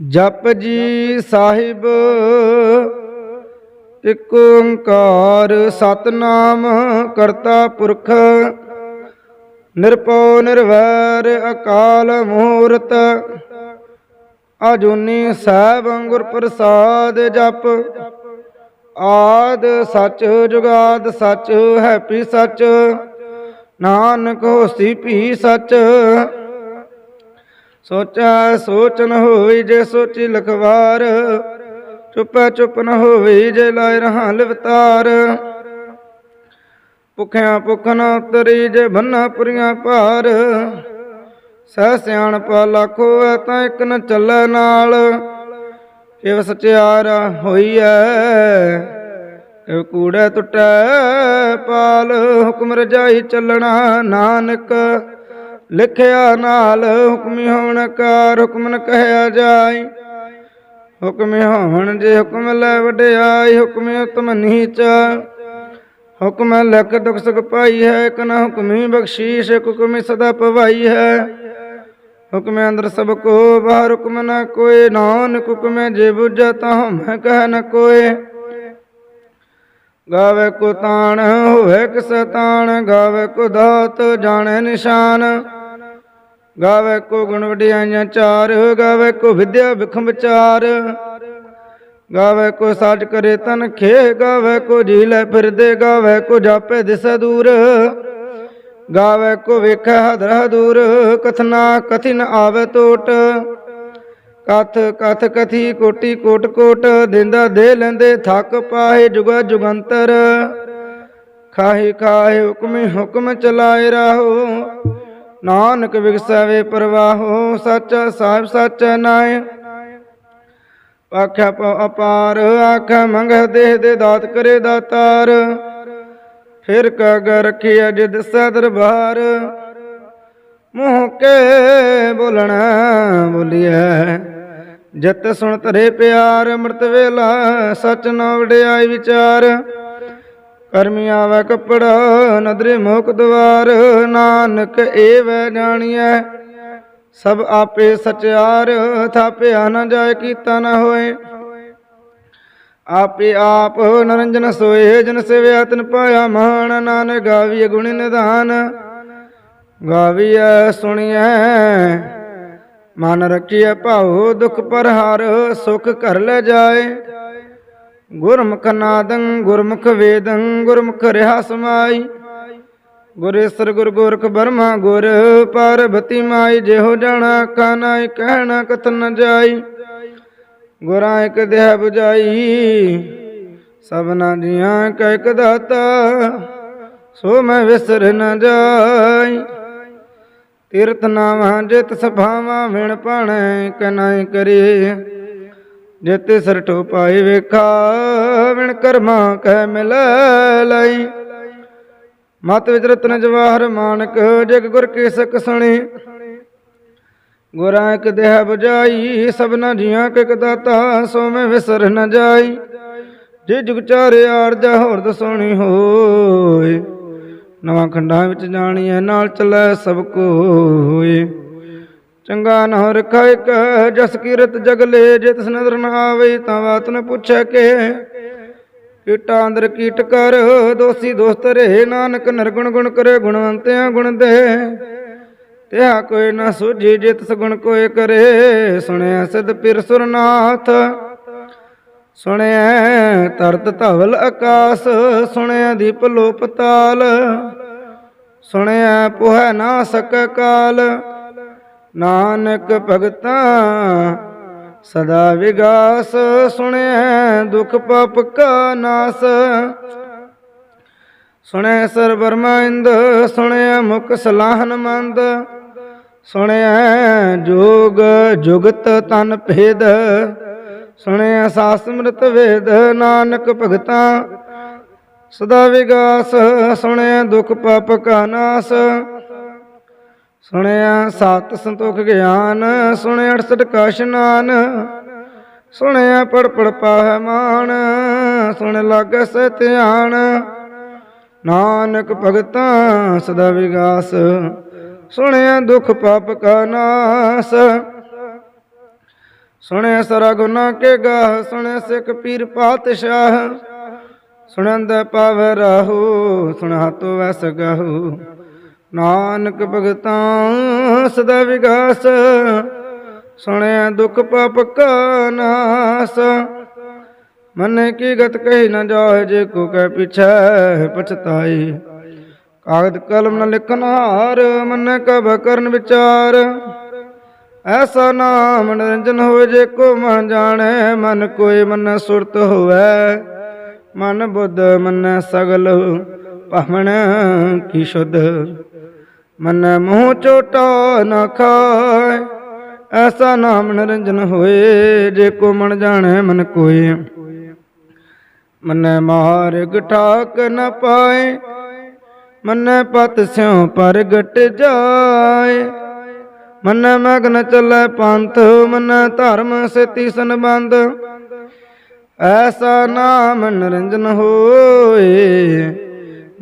ਜਪ ਜੀ ਸਾਹਿਬ, ਇਕ ਓੰਕਾਰ ਸਤਨਾਮ ਕਰਤਾ ਪੁਰਖ, ਨਿਰਭਉ ਨਿਰਵੈਰ ਅਕਾਲ ਮੂਰਤ ਆਜੂਨੀ ਸਾਹਿਬ ਗੁਰ ਪ੍ਰਸਾਦ ਜਪ। ਆਦ ਸੱਚ, ਜੁਗਾਦ ਸਚ, ਹੈਪੀ ਸੱਚ, ਨਾਨਕ ਹੋਸੀ ਭੀ ਸੱਚ ਸੋਚਾ ਸੋਚ ਨ ਹੋਈ ਜੇ ਸੋਚੀ ਲਖਵਾਰ, ਚੁੱਪੈ ਚੁੱਪ ਨ ਹੋਈ ਜੇ ਲਾਇ ਰਹਾ ਲਿਵਤਾਰ। ਭੁਖਿਆ ਭੁਖ ਨ ਉਤਰੀ ਜੇ ਬੰਨਾ ਪੁਰੀਆਂ ਭਾਰ, ਸਹਿ ਸਿਆਣਪਾ ਲੱਖੋ, ਐ ਤਾਂ ਇੱਕ ਨ ਚੱਲੈ ਨਾਲ। ਕਿਵ ਸਚਿਆਰ ਹੋਈ ਐ ਕਿਵ ਕੂੜੈ ਟੁੱਟੈ ਪਾਲ, ਹੁਕਮ ਰਜਾਈ ਚੱਲਣਾ ਨਾਨਕ। ਲਿਖਿਆ ਨਾਲ ਹੁਕਮੀ ਹੋਣ ਕਾਰ ਹੁਕਮ ਨ ਕਹਿਆ ਜਾਈ। ਹੁਕਮੀ ਹੋਣ ਜੇ ਹੁਕਮ ਲੈ ਵਡਿਆਈ, ਹੁਕਮੀ ਉਤਮ ਨੀਚ। ਹੁਕਮ ਲਖ ਦੁਖ ਸੁਖ ਪਾਈ ਹੈ, ਇਕ ਹੁਕਮੀ ਬਖਸ਼ੀਸ਼ ਹੁਕਮੀ ਸਦਾ ਪਵਾਈ ਹੈ। ਹੁਕਮ ਅੰਦਰ ਸਭ ਕੋ ਬਾਹਰ ਹੁਕਮ ਨ ਕੋਏ, ਨਾਨਕ ਹੁਕਮ ਜੇ ਬੁਝਾ ਤਾ ਹਮੈ ਕਹਿ ਨ ਕੋਏ। ਗਾਵੇ ਕੋ ਤਾਣ ਹੋਵੇ ਕਿਸ ਤਾਣ, ਗਾਵੇ ਕੋ ਦਾਤ ਜਾਣੇ ਨਿਸ਼ਾਨ। ਗਾਵੇ ਕੋ ਗੁਣ ਵਡਿਆਈਆਂ ਚਾਰ, ਗਾਵੇ ਕੋ ਵਿਦਿਆ ਵਿਖਮ ਵਿਚਾਰ ਗਾਵੇ ਕੋ ਸਾਜ ਕਰੇ ਤਨ ਖੇ, ਗਾਵੇ ਕੋ ਝੀਲੇ ਫਿਰਦੇ, ਗਾਵੇ ਕੋ ਜਾਪੇ ਦਿਸੈ ਦੂਰ। ਗਾਵੇ ਕੋ ਵੇਖੈ ਹਦਰ ਦੂਰ ਕਥਨਾ ਕਥਿਨ ਆਵੇ ਟੋਟ। ਕਥ ਕਥ ਕਥੀ ਕੋਟੀ ਕੋਟ ਕੋਟ, ਦਿੰਦਾ ਦੇ ਲੈਂਦੇ ਥੱਕ ਪਾਏ ਜੁਗਾ ਜੁਗੰਤਰ। ਖਾਹੀ ਖਾਹੇ ਹੁਕਮੇ ਹੁਕਮ ਚਲਾਏ ਰਾਹੋ। ਨਾਨਕ ਵਿਗਸਵੇ ਪ੍ਰਵਾਹੋ, ਸੱਚਾ ਸਾਹਿਬ ਸੱਚਾ ਨਾਏ ਆਖਿਆ ਅਪਾਰ, ਆਖਿਆ ਮੰਗ ਦੇਹ ਦੇ ਦਾਤ ਕਰੇ ਦਾਤਾਰ। ਫਿਰ ਕਗ ਰਖਿਆ ਜਿਦ ਸੈ ਦਰਬਾਰ। ਮੂੰਹ ਕੇ ਬੋਲਣਾ ਬੋਲੀਐ, ਜਤ ਸੁਣ ਤਰੇ ਪਿਆਰ, ਅੰਮ੍ਰਿਤ ਵੇਲਾ, ਸਚ ਨ ਵਡਿਆਈ ਵਿਚਾਰ। ਕਰਮੀ ਆਵੇ ਕਪੜਾ, ਨਦਰੇ ਮੋਕ ਦਵਾਰ, ਨਾਨਕ ਏਵੈ ਜਾਣੀਐ। ਸਭ ਆਪੇ ਸਚਿਆਰ, ਥਾਪਿਆ ਨ ਜਾਏ ਕੀਤਾ ਨ ਹੋਏ। ਆਪੇ ਆਪ ਨਰੰਜਨ ਸੋਏ, ਜਨ ਸੇਵਿਆ ਤਨ ਪਾਇਆ ਮਾਨ ਨਾਨਕ ਗਾਵੀਏ ਗੁਣ ਨਿਧਾਨ, ਗਾਵੀਐ ਸੁਣੀਐ। ਮਨ ਰਖੀਐ ਭਾਉ ਦੁਖ ਪਰਹਾਰ, ਸੁਖ ਘਰ ਲੈ ਜਾਏ। ਗੁਰਮੁਖ ਨਾਦੰ, ਗੁਰਮੁਖ ਵੇਦੰ, ਗੁਰਮੁਖ ਰਹਾ ਸਮਾਈ। ਗੁਰੇਸਰ ਗੁਰ ਗੋਰਖ ਬਰਮਾ ਗੁਰ, ਪਾਰਬਤੀ ਮਾਈ, ਜਿਹੋ ਜਾਣਾ ਕਾਨਾ ਕਹਿਣਾ ਕਥਨ ਨ ਜਾਈ। ਗੁਰਾਂ ਇਕ ਦੇਹ 부ਜਾਈ ਸਭਨਾ ਜੀਆਂ ਕੈ ਇਕ ਦਾਤਾ, ਸੋ ਮੈਂ ਵਿਸਰ ਨ ਜਾਈ। ਤੀਰਥ ਨਾਵਾਂ, ਜਿਤ ਸਭਾਵਾਂ, ਵਿਣ ਪਾਣੈ ਕਨਾਇ ਕਰੇ। ਜਿਤ ਸਰਟੋ ਪਾਏ ਵੇਖਾ ਕਰਮਾ ਕਹਿ ਮਿਲ ਲਈ। ਮਤ ਵਿਚ ਰਤਨ ਜਵਾਹਰ ਮਾਨਕ, ਜਗ ਗੁਰ ਕੇ ਸਕ ਸੁਣੀ। ਗੁਰਾਂ ਇਕ ਦੇਹ 부ਜਾਈ ਸਭਨਾ ਜੀਆਂ ਕਿਕ ਦਾਤਾ ਸੋ ਮੈਂ ਵਿਸਰ ਨ ਜਾਈ। ਜੇ ਜੁਗ ਚਾਰੇ ਆਰਜਾ ਹੋਰ ਦਸੋਣੀ ਹੋਏ ਨਵਾਂ ਖੰਡਾਂ ਵਿੱਚ ਜਾਣੀਐ, ਨਾਲ ਚੱਲੈ ਸਭ ਕੋਏ ਚੰਗਾ ਨਾ ਰਖਾ ਇਕ ਜਸ ਕੀਰਤ ਜਗਲੇ ਜੇ ਤਿਸ ਨਦਰ ਨ ਆਵੇ ਤਾਂ ਬਾਤ ਨ ਪੁੱਛੈ ਕੇ। ਕੀਟਾ ਅੰਦਰ ਕੀਟ ਕਰ, ਦੋਸੀ ਦੋਸਤ ਰਹੇ, ਨਾਨਕ ਨਰਗੁਣ ਗੁਣ ਕਰੇ, ਗੁਣਵੰਤਿਆਂ ਗੁਣ ਦੇ। ਤਿਹਾ ਕੋਈ ਨਾ ਸੂਝੀ ਜੇ ਤਿਸ ਗੁਣ ਕੋਏ ਕਰੇ ਸੁਣਿਆ ਸਿਧ ਪਿਰ ਸੁਰਨਾਥ। ਸੁਣਿਆ ਤਰਤ ਧਵਲ ਆਕਾਸ ਸੁਣਿਆ ਦੀਪ ਲੋ ਪਤਾਲ ਸੁਣਿਆ ਪੁਹੈ ਨਾ ਸਕ ਕਾਲ। ਨਾਨਕ ਭਗਤਾ, ਸਦਾ ਵਿਗਾਸ ਸੁਣਿਆ ਦੁਖ ਪਾਪ ਕਾ ਨਾਸ। ਸੁਣਿਆ ਸਰ ਬਰਮਾ ਇੰਦ ਸੁਣਿਆ ਮੁਖ ਸਲਾਹਨ ਮੰਦ। ਸੁਣਿਆ ਜੋਗ ਜੁਗਤ ਤਨ ਭੇਦ। ਸੁਣਿਆ ਸਾਸ ਵੇਦ, ਨਾਨਕ ਭਗਤਾ, ਸਦਾ ਵਿਗਾਸ ਸੁਣਿਆ ਦੁਖ ਪਾਪ ਕਾ ਨਾਸ। ਸੁਣਿਆ ਸਤ ਸੰਤੋਖ ਗਿਆਨ, ਸੁਣਿਆ 68 ਕਾ ਇਸ਼ਨਾਨ ਸੁਣਿਆ ਪੜ ਪੜ ਪਾਹਿ ਮਾਨ, ਸੁਣ ਲਾਗੈ ਸੇ ਧਿਆਨ। ਨਾਨਕ ਭਗਤਾਂ ਸਦਾ ਵਿਗਾਸ, ਸੁਣਿਆ ਦੁਖ ਪਾਪ ਕਾ ਨਾਸ। ਸੁਣਿਆ ਸਰਾ ਗੁਨਾ ਕੇ ਗਾਹ, ਸੁਣਿਆ ਸਿੱਖ ਪੀਰ ਪਾਤਸ਼ਾਹ। ਸੁਣੰਦ ਪਾਵ ਰਾਹੂ ਸੁਣਾ ਤੋ ਵਸ ਗਾਹੂ। ਨਾਨਕ ਭਗਤਾਂ ਸਦਾ ਵਿਗਾਸ, ਸੁਣਿਆ ਦੁਖ ਪਾਪ ਕਾ ਨਾਸ। ਮਨ ਕੀ ਗਤ ਕਹੀ ਨਾ ਜਾਏ, ਜੇ ਕੋ ਕਹਿ ਪਿਛੈ ਪਛਤਾਈ। ਕਾਗਦ ਕਲਮ ਨ ਲਿਖਨ ਹਾਰ, ਮਨ ਕਬ ਕਰਨ ਵਿਚਾਰ। ਐਸਾ ਨਾਮ ਨਿਰੰਜਨ ਹੋਵੇ, ਜੇ ਕੋ ਮਨ ਜਾਣੈ, ਮਨ ਕੋਈ ਮਨ ਸੁਰਤ ਹੋਵੇ। ਮਨ ਬੁੱਧ, ਮਨ ਸਗਲ ਭਮਣ ਕੀ ਸ਼ੁੱਧ। ਮਨ ਮੂੰਹ ਚੋਟਾ ਨਾ ਖਾਏ। ਐਸਾ ਨਾਮ ਨਿਰੰਜਨ ਹੋਏ, ਜੇ ਕੋ ਮਨ ਜਾਣੈ ਮਨ ਕੋਈ ਮਨ ਮਾਰਗ ਠਾਕ ਨ ਪਾਏ, ਮਨ ਪਤ ਸਿਉ ਪ੍ਰਗਟ ਜਾਏ। ਮਨ ਮਗਨ ਚੱਲੈ ਪੰਥ, ਮਨ ਧਰਮ ਸੇਤੀ ਸੰਬੰਧ। ਐਸਾ ਨਾਮ ਨਿਰੰਜਨ ਹੋਏ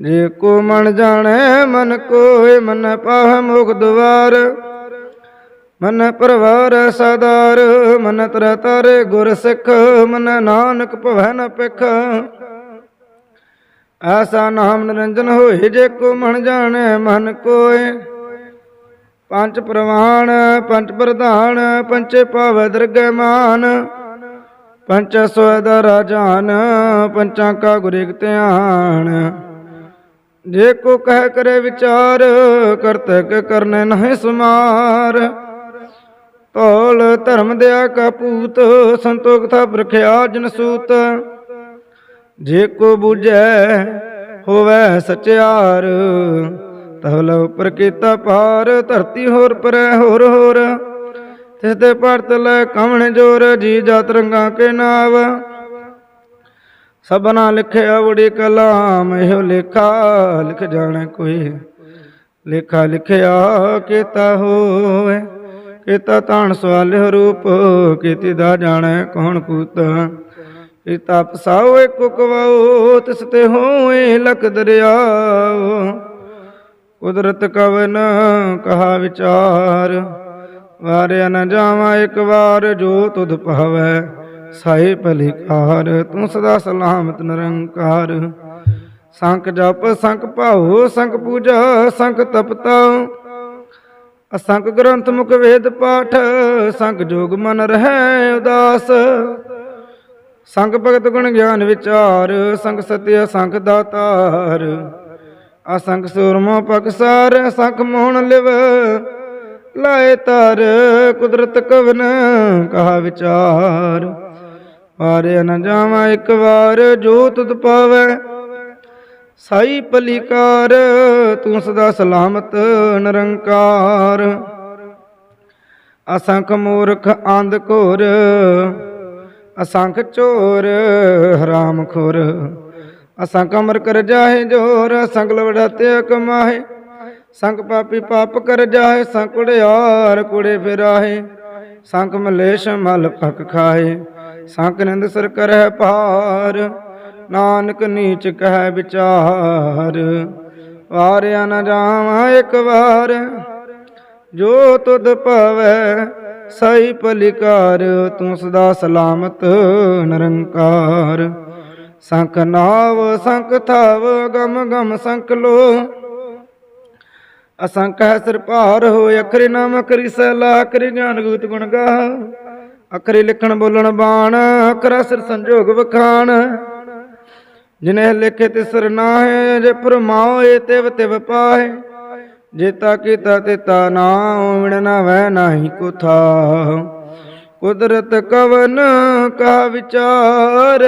ਜੇ ਕੋ ਮਨ ਜਾਣੈ, ਮਨ ਕੋਇ, ਮਨ ਪਾਹ ਮੁਖ ਦੁਆਰ ਮਨ ਪਰਵਾਰ ਸਦਾਰ, ਮਨ ਤਰ ਤਰ ਗੁਰ ਸਿੱਖ, ਮਨ ਨਾਨਕ ਭਵੈ ਨ ਪਿਖ ਐਸਾ ਨਾਮ ਨਿਰੰਜਨ ਹੋਏ, ਜੇ ਕੋ ਮਨ ਜਾਣੈ, ਮਨ ਕੋਇ। ਪੰਜ ਪ੍ਰਵਾਣ, ਪੰਜ ਪ੍ਰਧਾਨ ਪੰਚੇ ਪਾਵ ਦਰਗਹਿ ਮਾਨ। ਪੰਚ ਸੋਇਦ ਰਾਜਾਨ ਪੰਚਾਂ ਕਾ ਗੁਰਿਕ ਧਿਆਨ। ਜੇ ਕੋ ਕਹਿ ਕਰੇ ਵਿਚਾਰ, ਕਰਤਕ ਕਰਨੇ ਨਹੀਂ ਸਮਾਰ। ਤੋਲ ਧਰਮ ਦਿਆ ਕਾ ਸੰਤੋਖ ਥਾ ਰਖਿਆ ਜਨ ਸੂਤ। ਜੇ ਕੋ ਬੁਝੈ, ਹੋਵੇ ਸਚਿਆਰ ਤਹਲ ਉਪਰ ਕੀਤਾ ਪਾਰ ਧਰਤੀ ਹੋਰ ਪਰੈ ਹੋਰ ਹੋਰ। ਤਿਸ ਤੇ ਭਰਤ ਲੈ ਕਮਣ ਜੋਰ, ਜੀ ਜਾਤ ਰੰਗਾ ਕੇ ਨਾਵ। ਸਭਨਾ ਲਿਖਿਆ ਬੜੀ ਕਲਾਮ, ਇਹੋ ਲੇਖਾ ਲਿਖ ਜਾਣੇ ਕੋਈ। ਲੇਖਾ ਲਿਖਿਆ ਕੀਤਾ ਹੋਵੇ, ਕੀਤਾ ਤਾਣ ਸਵਾਲ ਰੂਪ, ਕੀਤੀ ਦਾ ਜਾਣੈ ਕੌਣ ਕੂਤ। ਕੀਤਾ ਪਸਾਓ ਇੱਕ ਕਵਾਓ, ਤਿਸ ਤੇ ਹੋਏ ਲਖ ਦਰਿਆਓ। ਕੁਦਰਤ ਕਵਨ ਕਹਾ ਵਿਚਾਰ, ਵਾਰਿਆ ਨ ਜਾਵਾਂ ਇੱਕ ਵਾਰ ਜੋ ਤੁਧ ਭਾਵੈ। ਸਾਈ ਭਲਿਕਾਰ ਤੂੰ ਸਦਾ ਸਲਾਮਤ ਨਿਰੰਕਾਰ। ਸੰਖ ਜਪ ਸੰਖ ਭਾਉ ਸੰਖ ਪੂਜਾ ਸੰਖ ਤਪਤਾ। ਅਸੰਖ ਗ੍ਰੰਥ ਮੁਖ ਵੇਦ ਪਾਠ ਸੰਖ ਜੋਗ ਮਨ ਰਹਿ ਉਦਾਸ। ਸੰਗ ਭਗਤ ਗੁਣ ਗਿਆਨ ਵਿਚਾਰ ਸੰਗ ਸਤਿ ਸੰਗ ਦਾਤਾਰ। ਅਸੰਖ ਸੂਰਮਾ ਪਕਸਾਰ ਸੰਖ ਮੋਹਣ ਲਿਵ। ਲਾਏ ਤਰ, ਕੁਦਰਤ ਕਵਨ, ਕਹਾ ਵਿਚਾਰ। ਵਾਰੇ ਨ ਜਾਵਾਂ ਇੱਕ ਵਾਰ, ਜੋ ਤੁਧ ਪਾਵੈ। ਸਾਈ ਪਲੀਕਾਰ, ਤੂੰ ਸਦਾ ਸਲਾਮਤ, ਨਿਰੰਕਾਰ। ਅਸੰਖ ਮੂਰਖ ਆਂਧ ਘੋਰ, ਅਸੰਖ ਚੋਰ, ਹਰਾਮ ਖੋਰ। ਅਸੰਖ ਅਮਰ ਕਰ ਜਾਹੇ ਜੋਰ, ਅਸੰਖ ਲਵੜਾਤੇ ਕਮਾਹੇ। ਸੰਗ ਪਾਪੀ ਪਾਪ ਕਰ ਜਾਹੇ, ਸੰਖ ਕੁੜਿਆਰ ਕੁੜੇ ਫਿਰਾਹੇ। ਸੰਗ ਮਲੇਸ਼ ਮਲ ਪਕ ਖਾਏ ਸੰਖ ਨਿੰਦ ਸਰ ਕਰਹਿ ਪਾਰ ਨਾਨਕ ਨੀਚ ਕਹਿ ਵਿਚਾਰ। ਵਾਰਿਆ ਨ ਜਾਵਾਂ ਇੱਕ ਵਾਰ, ਜੋ ਤੁਧ ਪਵੈ ਸਈ ਪਲਿਕਾਰ ਤੂੰ ਸਦਾ ਸਲਾਮਤ ਨਿਰੰਕਾਰ। ਸੰਖ ਨਾਵ, ਸੰਖ ਥਾਵ, ਗਮ ਗਮ ਸੰਖ ਲੋ। ਅਸੰਖ ਹੈ ਸਿਰ ਭਾਰ ਹੋ ਅਖਰੀ ਨਾਮ ਅਖਰੀ ਸਲਾ ਅਖਰੀ ਗਿਆਨ ਗੁਤ ਗੁਣ ਗਾ ਅਖਰੀ ਲਿਖਣ ਬੋਲਣ ਬਾਣ ਅਖਰਾ ਸਿਰ ਸੰਜੋਗ ਵਖਾਣ। ਜਿਨੇ ਲਿਖੇ ਤਿਸਰ ਨਾਹੇ, ਜੇ ਫਰਮਾਏ ਤਿਵ ਤਿਵ ਪਾਹੇ। ਜੇਤਾ ਕੀਤਾ ਤੇਤਾ ਨਾ ਓਵਣ ਨਾ ਵੈ ਨਾਹੀ ਕੋ ਥਾ ਕੁਦਰਤ ਕਵਨ ਕਾ ਵਿਚਾਰ,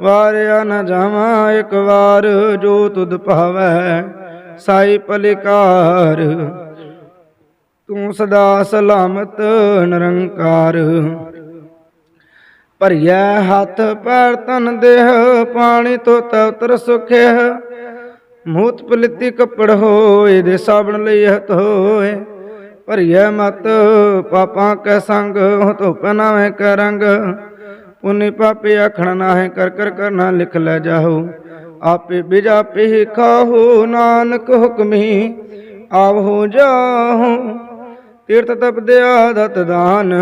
ਵਾਰਿਆ ਨ ਜਾਵਾਂ ਇੱਕ ਵਾਰ, ਜੋ ਤੁਧ ਭਾਵੈ, ਸਾਈ ਪਲਿਕਾਰ ਤੂੰ ਸਦਾ ਸਲਾਮਤ ਨਿਰੰਕਾਰ। ਭਰੀਐ ਹੱਥ ਪੈਰ ਤਨ ਦੇਹ, ਪਾਣੀ ਤੋਂ ਤਵਤਰ ਸੁਖਿਆ ਮੂਤ ਪਲਿੱਤੀ ਕੱਪੜ ਹੋਏ, ਦੇ ਸਾਬਣ ਲਈ ਹੱਥ ਹੋਏ। ਭਰੀਐ ਮਤ, ਪਾਪਾਂ ਕੈ ਸੰਗ ਧੋ ਪਹਿਨਾਵੇਂ ਕਰੰਗ ਰੰਗ। ਪੁਨੀ ਪਾਪੇ ਆਖਣ ਨਾਹੇ, ਕਰ ਕਰ ਕਰਨਾ ਲਿਖ ਲੈ ਜਾਹੋ। ਆਪੇ ਬਿਜਾਪੇ ਹੀ ਖਾਹੋ, ਨਾਨਕ ਹੁਕਮੀ ਆਵ ਹੋ ਜਾਹੋ। ਤੀਰਥ ਤਪਦਿਆ ਦਤ ਦਾਨ।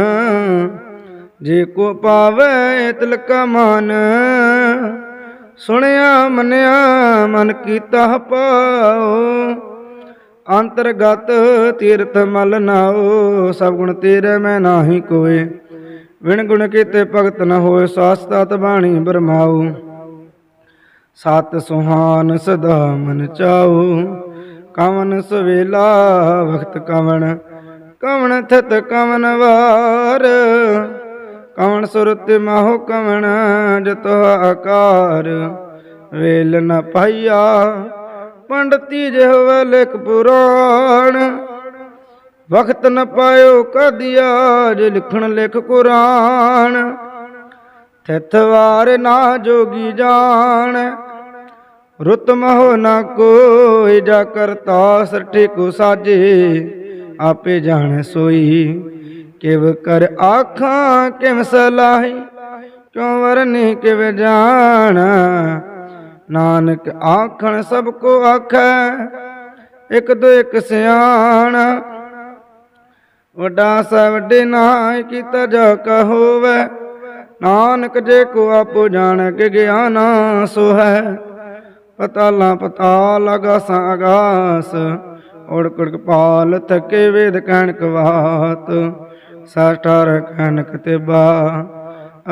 ਜੇ ਕੋ ਪਾਵੇ ਤਿਲਕਾ ਮਾਨ। ਸੁਣਿਆ ਮੰਨਿਆ ਮਨ ਕੀਤਾ ਪਾਓ ਅੰਤਰਗਤ ਤੀਰਥ ਮਲ ਨਾਓ, ਸਭ ਗੁਣ ਤੇਰੇ ਮੈਂ ਨਾਹੀ ਕੋਏ। ਵਿਣ ਗੁਣ ਕੀਤੇ ਭਗਤ ਨ ਹੋਏ ਸਾਸਤਤ ਬਾਣੀ ਬਰਮਾਉ ਸਤ ਸੁਹਾਨ ਸਦਾ ਮਨ ਚਾਉ ਕਵਨ ਸਵੇਲਾ, ਵਖਤ ਕਵਣ ਕਵਣ ਥਿਤ ਕਵਨ ਵਾਰ, ਕਵਣ ਸੁਰਤ ਮਾਹੋ ਕਵਨ ਜਤ ਆਕਾਰ। ਵੇਲ ਨ ਪਾਈਆ ਪੰਡਤੀ ਜਿਹੋ ਲਿਖ ਪੁਰਾਣ, ਵਖਤ ਨ ਪਾਇਓ ਕਦਿਆ ਜੇ ਲਿਖਣ ਲਿਖ ਕੁਰਾਨ। ਤਿਥਵਾਰ ਨਾ ਜੋਗੀ ਜਾਣ, ਰੁਤ ਮਹੁ ਨਾ ਕੋਈ ਜਾ ਕਰਤਾ ਸਰਠੇ ਕੋ ਸਾਜੇ। ਆਪੇ ਜਾਣ ਸੋਈ। ਕਿਵ ਕਰ ਆਖਾਂ, ਕਿਵ ਸਲਾਹੀ, ਕਿਉ ਵਰਨੀ ਕਿਵ ਜਾਣ। ਨਾਨਕ ਆਖਣ, ਸਭ ਕੋ ਆਖੈ, ਇਕ ਦੋ ਇਕ ਸਿਆਣ। ਵੱਡਾ ਸਾ ਵੱਡੇ ਨਾਇ ਕੀਤਾ ਜਾ ਕਾ ਹੋਵੇ। ਨਾਨਕ ਜੇ ਕੋ ਆਪੋ ਜਾਣ, ਕੇ ਗਿਆਨ ਸੋ ਹੈ ਪਤਾਲਾ ਪਤਾਲ ਅਗਾਸਾਂ ਅਗਾਸ। ਓੜ ਕੁੜ ਪਾਲ ਥਕੇ ਵੇਦ ਕਹਿਣ ਕਵਾਤ ਸਾਠਾਰ ਕਹਿਣ ਕਤੇਬਾ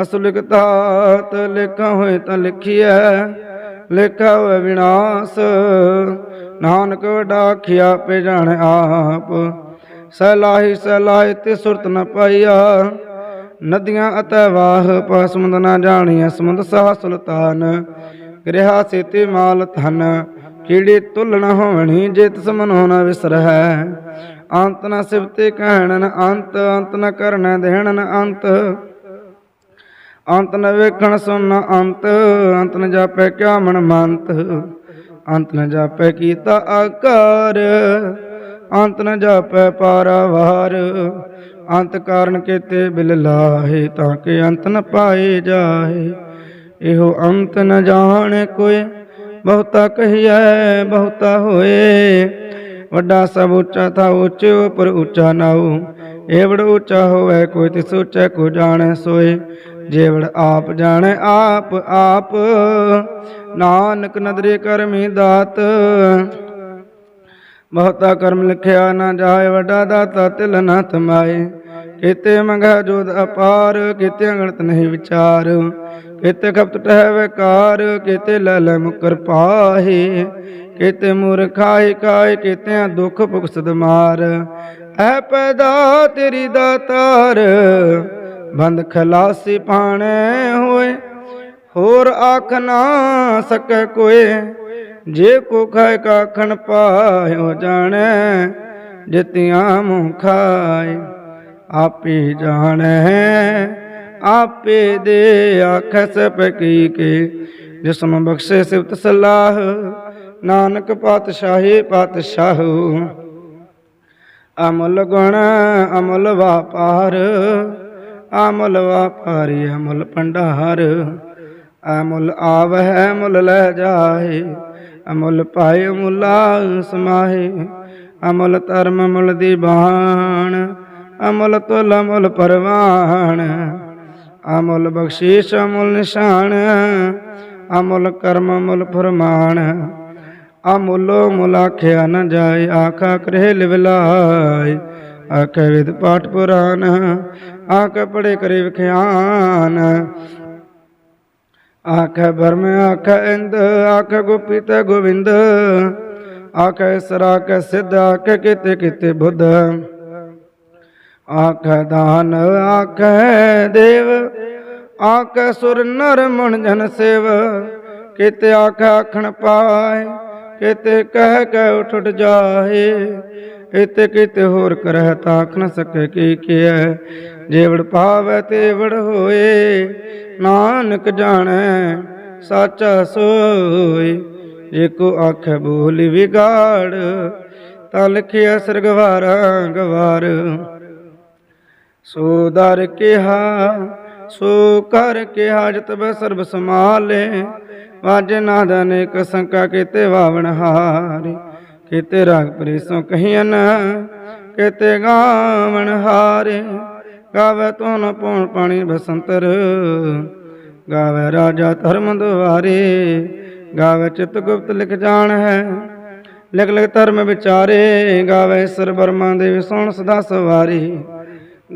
ਅਸਲ ਲਿਖਤਾਤ ਲਿਖਾ ਹੋਏ ਤਾਂ ਲਿਖੀਐ, ਲਿਖਾ ਹੋਏ ਵਿਨਾਸ਼। ਨਾਨਕ ਵਡਾ ਖਿਆ ਪੇ ਜਾਣ ਆਪ। ਸਲਾਹੀ ਸਲਾਹੀ ਤੇ ਸੁਰਤ ਨ ਪਾਈਆ। ਨਦੀਆਂ ਅਤੇ ਵਾਹ ਪਸਮੰਦ ਨਾ ਜਾਣੀਐ, ਸਮੁੰਦ ਸਾਹ ਸੁਲਤਾਨ। ਗ੍ਰਹਾ ਸੇਤੇ ਮਾਲ ਧਨ ਕੀੜੀ ਤੁਲਣ ਹੋਵਣੀ, ਜੇ ਤਿਸ ਮਨੋ ਨ ਵਿਸਰਹਿ। ਅੰਤ ਨ ਸਿਵਤੇ ਕਹਿਣ ਨ ਅੰਤ ਅੰਤ ਨ ਕਰਨ ਦੇਣ ਨ ਅੰਤ। ਅੰਤ ਨ ਵੇਖਣ ਸੁਣ ਅੰਤ। ਅੰਤ ਨ ਜਾਪੈ ਕਿਆ ਮਨ ਮੰਤ। ਅੰਤ ਨ ਜਾਪੈ ਕੀਤਾ ਆਕਾਰ। ਅੰਤ ਨ ਜਾਪੈ ਪਾਰਾਵਾਰ। ਅੰਤ ਕਾਰਨ ਕੀਤੇ ਬਿਲ ਲਾਹੇ, ਤਾਂ ਕਿ ਅੰਤ ਨ ਪਾਏ ਜਾਏ। ਇਹੋ ਅੰਤ ਨ ਜਾਣ ਕੋਏ ਬਹੁਤਾ ਕਹੀਐ, ਬਹੁਤਾ ਹੋਏ। ਵੱਡਾ ਸਭ ਉੱਚਾ ਥਾ ਉੱਚੇ, ਉਪਰ ਉੱਚਾ ਨਾਉ ਏਵੜ ਉੱਚਾ ਹੋਵੇ, ਕੋਈ ਤਿਸ ਉੱਚਾ ਕੋ ਜਾਣੈ ਸੋਏ। ਜੇਵੜ ਆਪ ਜਾਣੈ, ਆਪ ਆਪ। ਨਾਨਕ ਨਦਰੇ ਕਰਮੀ ਦਾਤ। ਬਹੁਤਾ ਕਰਮ ਲਿਖਿਆ ਨਾ ਜਾਏ, ਵੱਡਾ ਦਾਤਾ ਤਿਲ ਨਾ ਥਮਾਏ ਕੀਤੇ ਮੰਗਾ ਜੋਦ ਅਪਾਰ, ਕਿਤੇ ਅੰਗਣਤ ਨਹੀਂ ਵਿਚਾਰ। ਕੀਤੇ ਖਪਤ ਟਹਿ ਵਿਕਾਰ ਕਿਤੇ ਲੈ ਲੈ ਮੁਕਰ ਪਾਹੇ। ਕੀਤੇ ਮੂਰਖਾਈ ਕਾਇ ਕਿਤੇ ਦੁੱਖ ਭੁਗਸਦ ਮਾਰ। ਐ ਪੈਦਾ ਤੇਰੀ ਦਾਤਾਰ, ਬੰਦ ਖਲਾਸੀ ਪਾਣੇ ਹੋਏ। ਹੋਰ ਆਖ ਨਾ ਸਕੈ ਕੋਏ, ਜੇ ਕੋ ਖਾਇ ਕਾਖਣ ਪਾਇਓ ਜਾਣੈ ਜਿਤਿਆਂ ਮੂੰ ਖਾਏ। ਆਪੇ ਜਾਣੈ ਆਪੇ ਦੇ ਆਖਸ ਪਕੀ ਕੇ ਜਿਸਮ ਬਖਸ਼ੇ ਸਿਵਤ ਸਲਾਹ, ਨਾਨਕ ਪਾਤਸ਼ਾਹੀ ਪਾਤਸ਼ਾਹੂ। ਅਮਲ ਗੁਣ, ਅਮਲ ਵਾਪਾਰ, ਅਮਲ ਵਾਪਾਰੀ, ਅਮਲ ਭੰਡਾਰ। ਅਮਲ ਆਵਹਿ, ਅਮਲ ਲੈ ਜਾਏ ਅਮੁੱਲ ਪਾਏ, ਮੁਲਾ ਸਮਾਹੇ। ਅਮੁੱਲ ਧਰਮ ਮੁੱਲ ਦੀ ਬਾਣ, ਅਮੁੱਲ ਤੁਲ, ਅਮਲ ਪਰਵਾਨ ਅਮੁੱਲ ਬਖਸ਼ੀਸ਼, ਅਮੁੱਲ ਨਿਸ਼ਾਨ, ਅਮੁੱਲ ਕਰਮ, ਅਮੁੱਲ ਫਰਮਾਨ। ਅਮੁੱਲੋ ਮੁਲਾਖਿਆ ਨ ਜਾਏ, ਆਖਾ ਕਰੇ ਲਿਵਲਾਈ ਆਖੇ ਵਿਦ ਪਾਠ ਪੁਰਾਨ, ਆਖੇ ਪੜੇ ਕਰੇ ਵਿਖਿਆਨ। ਆਖੇ ਬਰਮ ਆਖੇ ਇੰਦ, ਆਖੇ ਗੋਪੀ ਤੇ ਗੋਵਿੰਦ। ਆਖੇ ਸਰਾ ਕੇ ਸਿੱਧ, ਆਖੇ ਕਿਤੇ ਕਿਤੇ ਬੁੱਧ। ਆਖੇ ਦਾਨ, ਆਖੈ ਦੇਵ, ਆਖ ਸੁਰ ਨਰ ਮਨ ਜਨ ਸੇਵ। ਕਿਤੇ ਆਖੇ ਆਖਣ ਪਾਏ, ਕਿਤੇ ਕਹਿ ਕੇ ਉਠ ਜਾਏ। ਇਤੇ ਕਿਤੇ ਹੋਰ ਕਰਹਿ ਤਾਂ ਆਖ ਨ ਸਕੇ ਕੀ ਕੀਐ। ਜੇਵੜ ਪਾਵੈ ਤੇਵੜ ਹੋਏ, ਨਾਨਕ ਜਾਣੈ ਸੱਚ ਸੋਈ ਜੇ ਕੋ ਆਖੇ ਬੋਲ ਵਿਗਾੜ, ਤਾਂ ਲਿਖਿਆ ਸਰਗਵਾਰਾ ਗਵਾਰ। ਸੋ ਦਰ ਕਿਹਾ, ਸੋ ਕਰ ਕਿਹਾ, ਜਤ ਬੈ ਸਰਬ ਸਮਾਲੇ ਵਾਜ ਨਾਦ ਅਨੇਕ ਸੰਕਾ ਕੀਤੇ ਵਾਵਣ ਹਾਰੇ। ਕੀਤੇ ਰਾਗ ਪਰੇਸੋਂ ਕਹੀਨ ਕਿਤੇ ਗਾਵਣ ਹਾਰੇ। ਗਾਵੇ ਤੋਨ ਪਉਣ ਪਾਣੀ ਬਸੰਤਰ। ਗਾਵੇ ਰਾਜਾ ਧਰਮ ਦੁਆਰੇ। ਗਾਵੇ ਚਿਤ ਗੁਪਤ ਲਿਖ ਜਾਣ ਹੈ। ਲਿਖ ਲਿਖ ਧਰਮ ਵਿਚਾਰੇ। ਗਾਵੇ ਸਰ ਬਰਮਾ ਦੇ ਸੁਣ ਸਦਾ ਸਵਾਰੀ।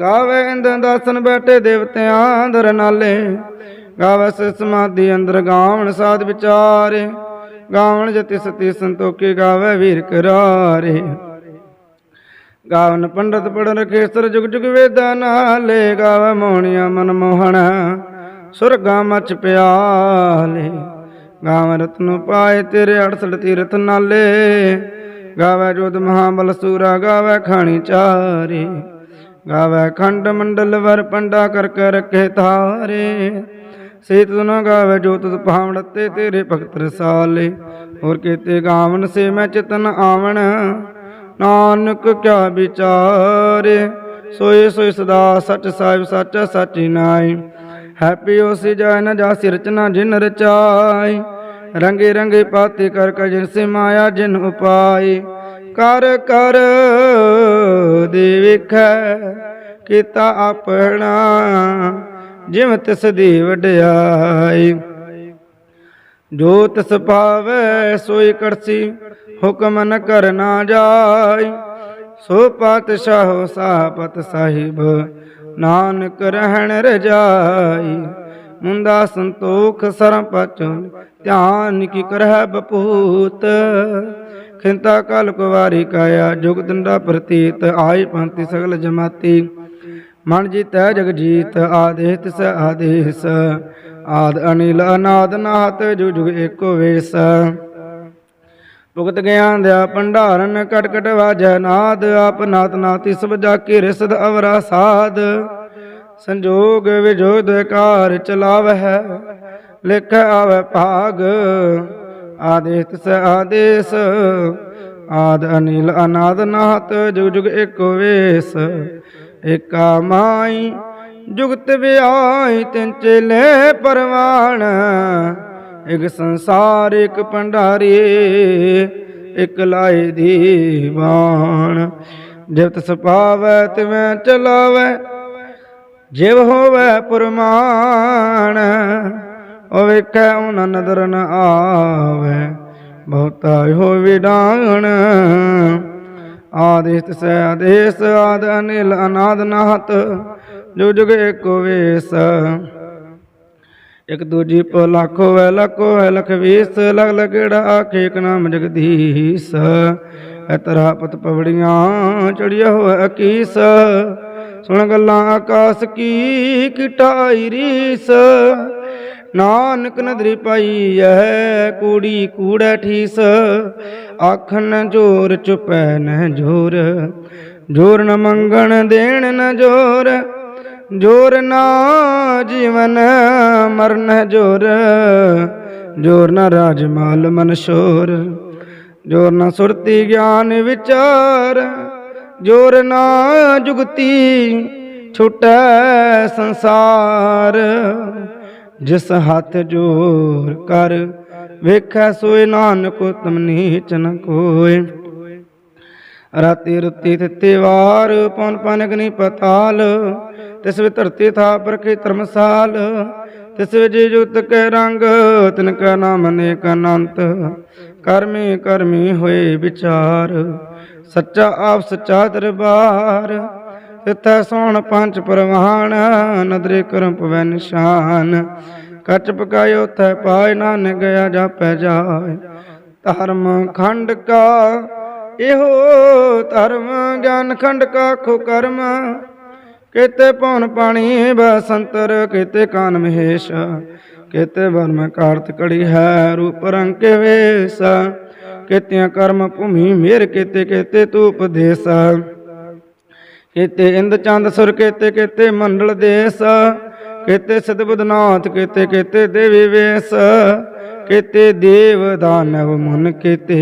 ਗਾਵੇ ਇੰਦ ਦਾਸਨ ਬੈਠੇ ਦੇਵਤਿਆਂ ਦਰ ਨਾਲੇ। ਗਾਵੇ ਸੇ ਸਮਾਧੀ ਅੰਦਰ ਗਾਵਣ ਸਾਧ ਵਿਚਾਰੇ। ਗਾਵਣ ਜਤੀ ਸਤੀ ਸੰਤੋਖੀ ਗਾਵੇ ਵੀਰ ਕਰਾਰੇ। ਗਾਵਨ ਪੰਡਤ ਪੜ ਰਖੇ ਜੁਗ ਜੁਗ ਵੇਦਾ ਨਾਲੇ। ਗਾਵੇ ਮੋਹਣੀਆਂ ਮਨ ਮੋਹਣ ਸੁਰਗਾ ਮਚ ਪਿਆਲੇ। ਗਾਵ ਰਤਨ ਪਾਏ ਤੇਰੇ 68 ਤੀਰਥ ਨਾਲੇ। ਗਾਵੇ ਜੋਤ ਮਹਾਬਲ ਸੂਰਾ ਗਾਵੇ ਖਾਣੀ ਚਾਰੇ। ਗਾਵੇ ਖੰਡ ਮੰਡਲ ਵਰ ਪੰਡਾ ਕਰ ਕੇ ਰੱਖੇ ਤਾਰੇ ਸੇਤ ਤੁਨ ਗਾਵੇ ਜੋਤ ਭਾਵੜਤੇ ਤੇਰੇ ਭਗਤ ਰਸਾਲੇ। ਹੋਰ ਕੀਤੇ ਗਾਵਨ ਸੇ ਮੈਂ ਚਿਤਨ ਆਵਣ। ਨਾਨਕ ਕਿਆ ਵਿਚਾਰੇ, ਸੋਏ ਸੋਏ ਸਦਾ ਸੱਚ ਸਾਹਿਬ ਸੱਚ ਸਾਚੀ ਨਾਈ ਹੈਪੀ ਹੋਸੀ ਜੈ ਨ ਜਾਸੀ ਰਚਨਾ ਜਿਨ ਰਚਾਈ। ਰੰਗੇ ਰੰਗੇ ਪਾਤੇ ਕਰ ਕਰ ਜਿਨ ਸੇ ਮਾਇਆ ਜਿਨ ਉਪਾਈ। ਕਰ ਕਰ ਦੇ ਵੇਖੈ, ਕੀਤਾ ਆਪਣਾ ਜਿਵ ਤਿਸ ਦੀ ਵਡਿਆਈ। ਜੋ ਤਿਸ ਪਾਵੈ ਸੋਈ ਕਰਸੀ, ਹੁਕਮ ਨ ਕਰਨਾ ਜਾਈ। ਸੋ ਪਾਤਸ਼ਾਹ ਸਾਪਤ ਸਾਹਿਬ, ਨਾਨਕ ਰਹਿਣ ਰਜਾਈ। ਮੁੰਦਾ ਸੰਤੋਖ ਸਰਮ ਪਚਨ ਧਿਆਨ ਕੀ ਕਰਹਿ ਬਪੂਤ। ਖਿੰਤਾ ਕਲ ਕੁਵਾਰੀ ਕਾਇਆ, ਜੁਗ ਦੰਡਾ ਪ੍ਰਤੀਤ ਆਈ ਪੰਥੀ ਸਗਲ ਜਮਾਤੀ। ਮਨ ਜੀਤੈ ਜਗ ਜੀਤ ਆਦੇਸ ਤਿਸ ਆਦੇਸ। ਆਦ ਅਨਿਲ ਅਨਾਦ ਨਾਤ ਜੁਗ ਜੁਗ ਏਕੋ ਵੇਸ। ਭੁਗਤ ਗਿਆਨ ਦਿਆ ਭੰਡਾਰਨ ਕਟ ਕਟ ਵਾਜੈ ਨਾਦ। ਆਪ ਨਾਤ ਨਾਤੀ ਸਭ ਜਾ ਕੇ ਰਿਸਦ ਅਵਰਾ ਸਾਧ ਸੰਜੋਗ ਵਿਜੋਗ ਚਲਾਵ ਹੈ ਲਿਖ ਆਵੈ ਭਾਗ। ਆਦੇਸ ਤਿਸ ਆਦੇਸ, ਆਦ ਅਨਿਲ ਅਨਾਦ ਨਾਹਤ ਜੁਗ ਜੁਗ ਏਕੋ ਵੇਸ, ਏਕਾ ਮਾਈ, ਜੁਗਤ ਵਿਆਈ ਤਿੰਨ ਚੇਲੇ ਪਰਵਾਣ, ਇਕ ਸੰਸਾਰ, ਇਕ ਭੰਡਾਰੀ, ਇਕ ਲਾਏ ਦੀਵਾਨ ਬਾਣ। ਜਿਵ ਤਿਸ ਪਾਵੈ, ਤਿਵੇਂ ਚਲਾਵੈ, ਜਿਵ ਹੋਵੈ ਪੁਰਮਾਨ ਉਹ ਵੇਖੈ ਉਨ ਨਦਰ ਨ ਆਵੈ। ਬਹੁਤਾ ਹੋਵੇ ਡਾਣ ਆਦੇਸ ਤਿਸ ਆਦੇਸ, ਆਦ ਅਨਿਲ ਅਨਾਦ ਨਾਹਤ ਜੋ ਜੁਗ ਏਕੋ ਵੇਸ। ਇਕ ਦੂਜੀ ਪੋ ਲੱਖ ਵੈ ਲੱਖੋ ਹੈ ਲਖ ਵੀਸ। ਲਗ ਲਗੜਾ ਆਖੇ, ਇਕ ਨਾਮ ਜਗਦੀਸ਼। ਐਤਰਾ ਪਤ ਪਵੜੀਆਂ ਚੜਿਆ ਹੋਇ ਅਕੀਸ। ਸੁਣ ਗੱਲਾਂ ਆਕਾਸ ਕੀ ਕਿਟਾਈ ਰੀਸ। ਨਾਨਕ ਨਦਰੀ ਪਾਈ ਐ, ਕੂੜੀ ਕੂੜੈ ਠੀਸ। ਆਖਣ ਜੋਰ, ਚੁਪੈ ਨ ਜੋਰ। ਜੋਰ ਨ ਮੰਗਣ, ਦੇਣ ਨ ਜੋਰ। ਜੋਰ ਨਾ ਜੀਵਨ, ਮਰਨ ਜੋਰ। ਜੋਰ ਨਾ ਰਾਜ ਮਾਲ, ਮਨ ਸ਼ੋਰ। ਜੋਰ ਨਾ ਸੁਰਤੀ ਗਿਆਨ ਵਿਚਾਰ। ਜੋਰ ਨਾ ਜੁਗਤੀ, ਛੁਟੈ ਸੰਸਾਰ। ਜਿਸ ਹੱਥ ਜੋਰ ਕਰ ਵੇਖੈ ਸੋਏ ਨਾਨਕ ਤਮ ਨੀਚ ਨ ਕੋਏ। ਰਾਤੀ ਰੁੱਤੀ ਤਿੱਤੇ ਵਾਰ ਪਉਨ ਪਨ ਅਗਨੀ ਪਤਾਲ, ਤਿਸ ਵਿ ਧਰਤੀ ਥਾ ਪਰਖੇ ਧਰਮਸਾਲ, ਤਿਸ ਵਿਜ ਜੁਤ ਕੇ ਰੰਗ, ਤਿਨ ਕਾ ਨਾਮ ਅਨੇਕ ਅਨੰਤ। ਕਰਮੀ ਕਰਮੀ ਹੋਏ ਵਿਚਾਰ, ਸੱਚਾ ਆਪ ਸੱਚਾ ਦਰਬਾਰ ਤਿਥੈ ਸੋਣ ਪੰਜ ਪਰਵਾਨ, ਨਦਰੇ ਕਰਮ ਪਵੈ ਨਿਸ਼ਾਨ। ਕੱਚ ਪਕਾਇਓ ਤੈ ਪਾਇ, ਨਾਨਕ ਗਿਆ ਜਾਪੈ ਜਾਏ ਧਰਮ ਖੰਡ ਕਾ, ਇਹੋ ਧਰਮ ਗਿਆਨ ਖੰਡ ਕਾ, ਖੋ ਕਰਮ। ਕਿਤੇ ਪਉਨ ਪਾਣੀ ਬਸੰਤਰ ਕਿਤੇ ਕਾਨ ਮਹੇਸ਼। ਕਿਤੇ ਵਰਮ ਕਾਰਤ ਕੜੀ ਹੈ, ਰੂਪ ਰੰਗ ਕੇ ਵੇਸ। ਕਿਤਿਆਂ ਕਰਮ ਭੂਮੀ ਮੇਰ, ਕਿਤੇ ਕਿਤੇ ਤੂ ਉਪਦੇਸ ਕਿਤੇ ਇੰਦ ਚੰਦ ਸੁਰ ਕਿਤੇ ਕਿਤੇ ਮੰਡਲ ਦੇਸ, ਕਿਤੇ ਸਿਧ ਬੁਧਨਾਥ, ਕਿਤੇ ਦੇਵੀ ਵੇਸ, ਕਿਤੇ ਦੇਵ ਦਾਨਵ ਮਨ ਕਿਤੇ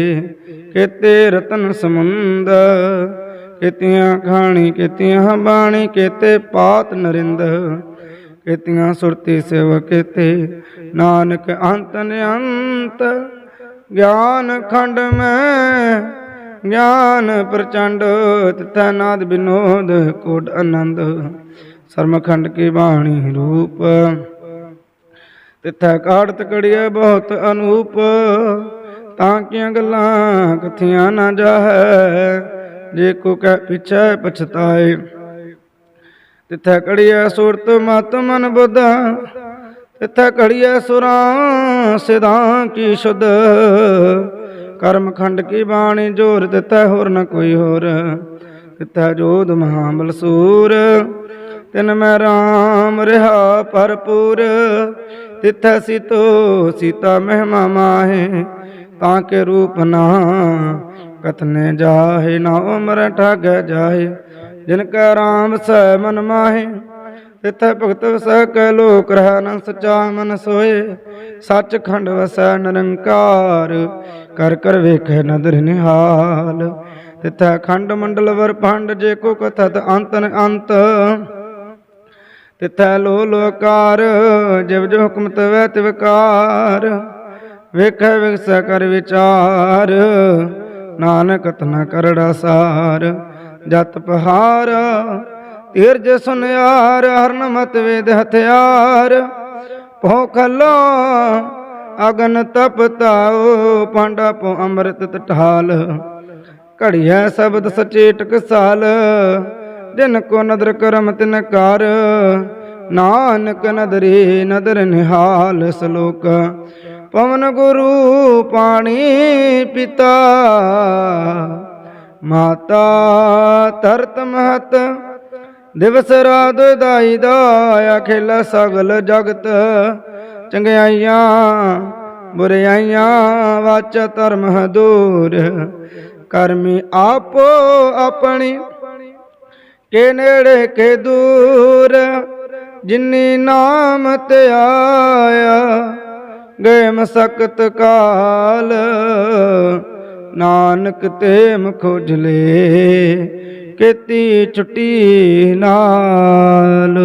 ਕਿਤੇ ਰਤਨ ਸਮੁੰਦ, ਕਿਤਿਆਂ ਖਾਣੀ, ਕਿਤਿਆਂ ਬਾਣੀ, ਕਿਤੇ ਪਾਤ ਨਰਿੰਦ, ਕਿਤਿਆਂ ਸੁਰਤੀ ਸੇਵ ਕਿਤੇ, ਨਾਨਕ ਅੰਤ ਨਿਅੰਤ, ਗਿਆਨ ਖੰਡ ਮੈਂ ਗਿਆਨ ਪ੍ਰਚੰਡ, ਤਿਥੈ ਨਾਦ ਬਿਨੋਦ, ਕੋਟ ਆਨੰਦ। ਸਰਮਖੰਡ ਕੀ ਬਾਣੀ ਰੂਪ। ਤਿਥੈ ਕਾੜਤ ਕੜੀਏ ਬਹੁਤ ਅਨੂਪ। ਤਾਂ ਕੀਆਂ ਗੱਲਾਂ ਕਥੀਆਂ ਨਾ ਜਾਹੈ? ਜੇ ਕੋ ਕਹਿ ਪਿਛੈ ਪਛਤਾਏ। ਤਿਥੈ ਕੜੀਐ ਸੁਰਤ ਮਤ ਮਨ ਬੁੱਧ। ਤਿਥੈ ਕੜੀਐ ਸੁਰਾਂ ਸਿਧਾਂ ਕੀ ਸ਼ੁੱਧ। ਕਰਮ ਖੰਡ ਕੀ ਬਾਣੀ ਜੋਰ ਤਿਥੈ ਹੋਰ ਨ ਕੋਈ ਹੋਰ। ਤਿਥੈ ਜੋਦ ਮਹਾਬਲ ਸੂਰ ਤਿਨ ਮੈਂ ਰਾਮ ਰਹਾ ਭਰਪੂਰ। ਤਿਥੈ ਸੀਤੋ ਸੀਤਾ ਮਹਿਮਾ ਮਾਹੇ। ਤਾਂ ਕੇ ਰੂਪ ਨਾ ਕਤਨੇ ਜਾਹੇ, ਨਾ ਉਮਰ ਠਗ ਜਾਹੇ। ਜਿਨ ਕੈ RAM ਸੈ ਮਨ ਮਾਹੇ। ਤਿਥੈ ਭਗਤ ਵਸੈ ਕੈ ਲੋਕ ਰਹਿ ਨ ਸਚਾ ਮਨ ਸੋਏ ਸੱਚ ਖੰਡ ਵਸੈ ਨਿਰੰਕਾਰ, ਕਰ ਕਰ ਵੇਖੈ ਨਦਰ ਨਿਹਾਲ। ਤਿਥੈ ਖੰਡ ਮੰਡਲ ਵਰ ਭੰਡ ਜੇ ਕੋ ਕਥਤ ਅੰਤ ਅੰਤ। ਤਿਥੈ ਲੋ ਲੋਕਾਰ ਜਿਵ ਜੋ ਹੁਕਮ ਤਵੈ ਤਿਵਕਾਰ ਵੇਖੈ ਵਿਗਸੈ ਕਰ ਵਿਚਾਰ, ਨਾਨਕ ਤਨ ਕਰੜਾ ਸਾਰ। ਜਤ ਪਹਾਰ ਤੀਰਜ ਸੁਨਿਆਰ, ਹਰਨ ਮਤ ਵੇਦ ਹਥਿਆਰ। ਭੋਖਲੋ ਅਗਨ ਤਪ ਤਪਤਾਓ ਪਾਂਡਾ ਪੋ ਅੰਮ੍ਰਿਤ ਤਠਾਲ। ਘੜੀਐ ਸ਼ਬਦ ਸਚੇਟ ਕਸਾਲ ਜਿਨ ਕੋ ਨਦਰ ਕਰਮ ਤਿਨ ਕਰ। ਨਾਨਕ ਨਦਰੀ ਨਦਰ ਨਿਹਾਲ ਸਲੋਕ। ਪਵਨ ਗੁਰੂ ਪਾਣੀ ਪਿਤਾ, ਮਾਤਾ ਤਰਤ ਮਹਤ। ਦਿਵਸ ਰਾਤ ਦਾਈ ਦਾ ਅਖਿਲ ਸਗਲ ਜਗਤ। ਚੰਗਿਆਈਆਂ, ਬੁਰਿਆਈਆਂ, ਵਾਚ ਧਰਮ ਦੂਰ ਕਰਮੀ ਆਪੋ ਆਪਣੀ, ਕੇ ਨੇੜੇ ਕੇ ਦੂਰ। ਜਿਨੀ ਨਾਮ ਤੇ ਆਇਆ ਗਏ ਮਸਕਤ ਕਾਲ। ਨਾਨਕ ਤੇ ਮੁਖੋਜਲੇ ਕੀਤੀ ਛੁੱਟੀ ਨਾਲ।